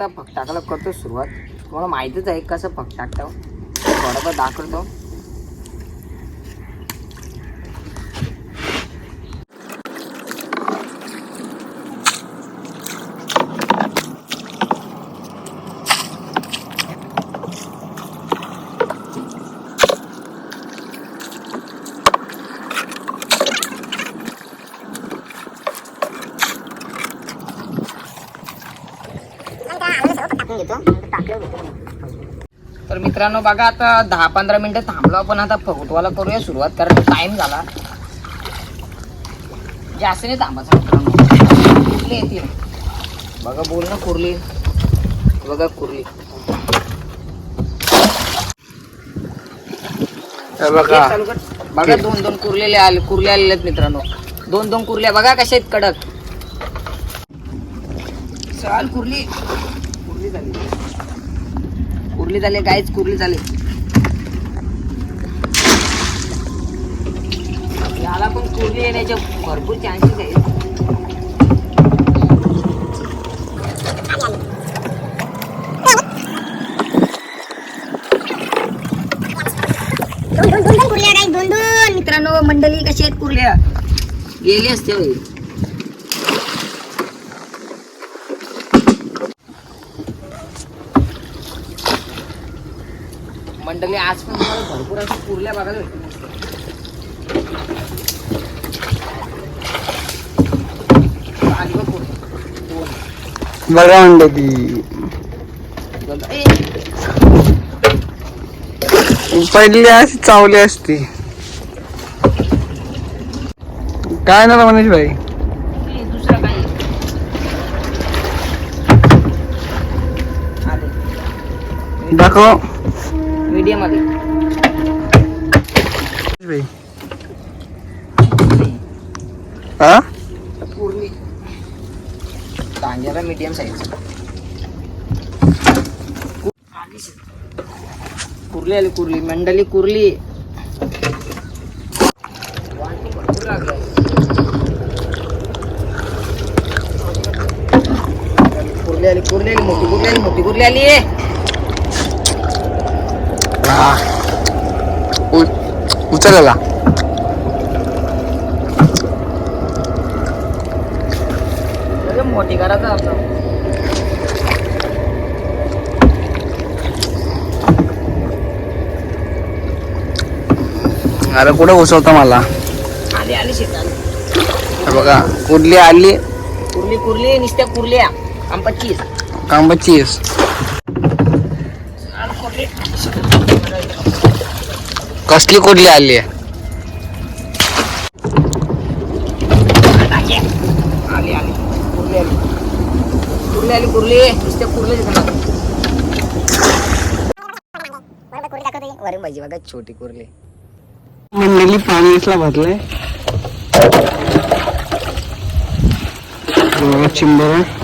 आता फक टाकायला करतो सुरुवात. तुम्हाला माहितीच आहे कसं फक टाकतो दाखवतो. तर मित्रांनो बघा आता दहा पंधरा मिनिटं थांबलो आपण आता फुटवाला करूया सुरुवात कारण टाइम झाला. जास्त नाही थांबायचं मित्रांनो. कुर्ली येतील बघा बोल ना कुर्ली. बघा कुर्ली. बघा. दोन दोन कुर्लेले आले कुर्ले आलेले आहेत मित्रांनो. दोन दोन कुर्ल्या बघा कशा आहेत कडक. चाल कुर्ली. कुर्ली झाली. कुर्ली झाली गायच कुर्ली झाली. याला पण कुर्ली येण्याचे भरपूर चान्सेस आहेत. दोन मित्रांनो मंडळी कशी आहेत कुर्ल्या? गेली असते मंडळी आज पण तुम्हाला भरपूर अशा कुर्ल्या बघायला भेटतील बघ. बघा मंडळी. पहिली अशी चावली असती. काय ना मनीष भाई? ए, दुसरं काही आले. दाखव. मीडियम हा कुर्ली तांजाला मीडियम साईज कुर्ली आली कुर्ली. मंडली कुर्ली. कुर्ली आली कुर्ली आली मोठी कुर्ली आली मोठी कुर्ली आली. उचलला अरे मोठी करायचं अरे कुठं घुसवता मला? आली आली शेतात. बघा कुठली आली. कुर्ली कुर्ली नुसत्या कुर्ल्या. आम पच्चीस कांबाचीस कसली कुठली आली आली आली. कुर्ली आली. कुर्ली आली कुर्ली. नुसत्या कुर्ली वरून पाहिजे बघा छोटी कुर्ली. मंडळी भरलंय? चिंबर.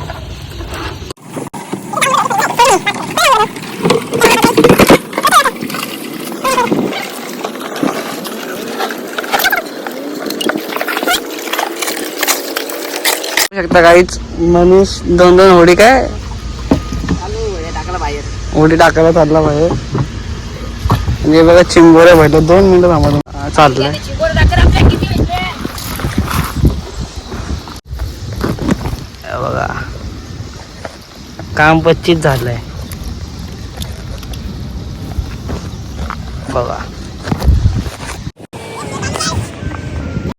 शकता काहीच. मनीष दोन दोन होडी काय? होडी टाकायला चालला बाहेर म्हणजे बघा चिंबोऱ्या भेटत दोन मिनिटं थांबा चाललंय बघा. काम पच्चीस झालंय. बघा.